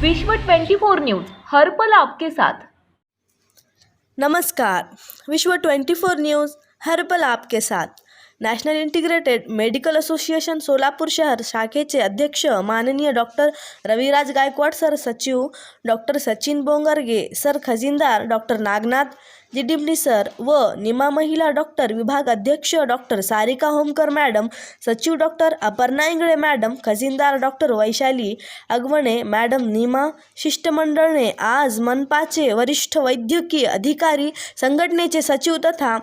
विश्व 24 न्यूज हर्पल आपके साथ. नमस्कार. विश्व 24 न्यूज़ हर्बल आपके साथ. National integrated medical association Solapur शहर शाखेचे अध्यक्ष माननीय डॉक्टर रविराज गायकवाड सर सचिव डॉक्टर सचिन बोंगरगे सर खजिनदार डॉक्टर नागनाथ जिडिमली सर व निमा महिला डॉक्टर विभाग अध्यक्ष डॉक्टर सारिका होमकर मॅडम सचिव doctor Aparna Ingale madam खजिनदार doctor Vaishali Agawane madam NIMA शिष्टमंडळने आज मनपाचे वरिष्ठ वैद्यकीय अधिकारी संघटनेचे सचिव तथा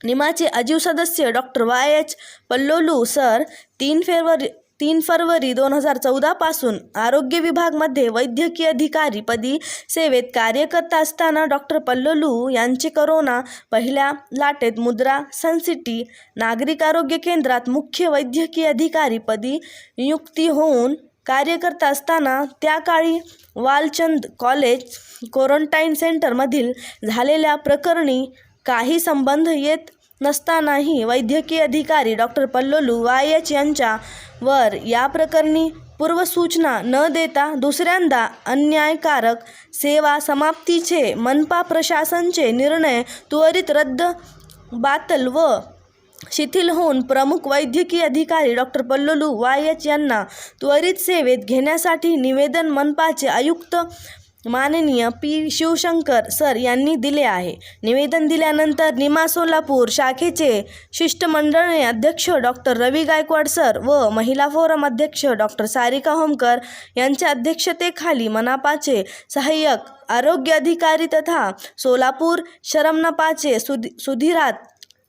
निमाचे अजीव सदस्य doctor Y H Pallolu sir तीन फेब्रुवारी तीन फरवरी दोन हजार चौदापासून आरोग्य विभागमध्ये वैद्यकीय अधिकारी पदी सेवेत कार्य करत असताना डॉक्टर पल्लोलू यांचे करोना पहिल्या लाटेत मुद्रा सनसिटी नागरिक आरोग्य केंद्रात मुख्य वैद्यकीय अधिकारी पदी नियुक्ती होऊन कार्य करत असताना त्या काळी वालचंद कॉलेज क्वारंटाईन सेंटरमधील झालेल्या प्रकरणी काही संबंध येत नसतानाही वैद्यकीय अधिकारी डॉक्टर पल्लोलू वाय एच यांच्यावर या प्रकरणी पूर्वसूचना न देता दुसऱ्यांदा अन्यायकारक सेवा समाप्तीचे मनपा प्रशासनचे निर्णय त्वरित रद्द बातल व शिथिल होऊन प्रमुख वैद्यकीय अधिकारी डॉक्टर पल्लोलू वाय एच यांना त्वरित सेवेत घेण्यासाठी निवेदन मनपाचे आयुक्त माननीय पी शिवशंकर सर यांनी दिले आहे. निवेदन दिल्यानंतर निमा सोलापूर शाखेचे शिष्टमंडळ अध्यक्ष डॉक्टर रवी गायकवाड सर व महिला फोरम अध्यक्ष डॉक्टर सारिका होमकर यांच्या अध्यक्षतेखाली मनापाचे सहाय्यक आरोग्य अधिकारी तथा सोलापूर शरमनपाचे सुधी सुधीरात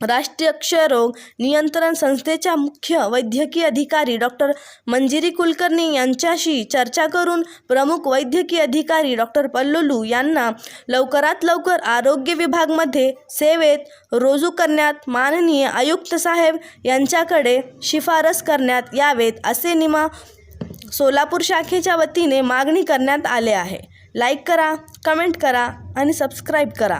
राष्ट्रीय क्षयरोग नियंत्रण संस्थेच्या मुख्य वैद्यकीय अधिकारी डॉक्टर मंजिरी कुलकर्णी यांच्याशी चर्चा करून प्रमुख वैद्यकीय अधिकारी डॉक्टर पल्लुलू यांना लवकरात लवकर आरोग्य विभागमध्ये सेवेत रुजू करण्यात माननीय आयुक्त साहेब यांच्याकडे शिफारस करण्यात यावेत असे निमा सोलापूर शाखेच्या वतीने मागणी करण्यात आले आहे. लाईक करा कमेंट करा आणि सबस्क्राईब करा.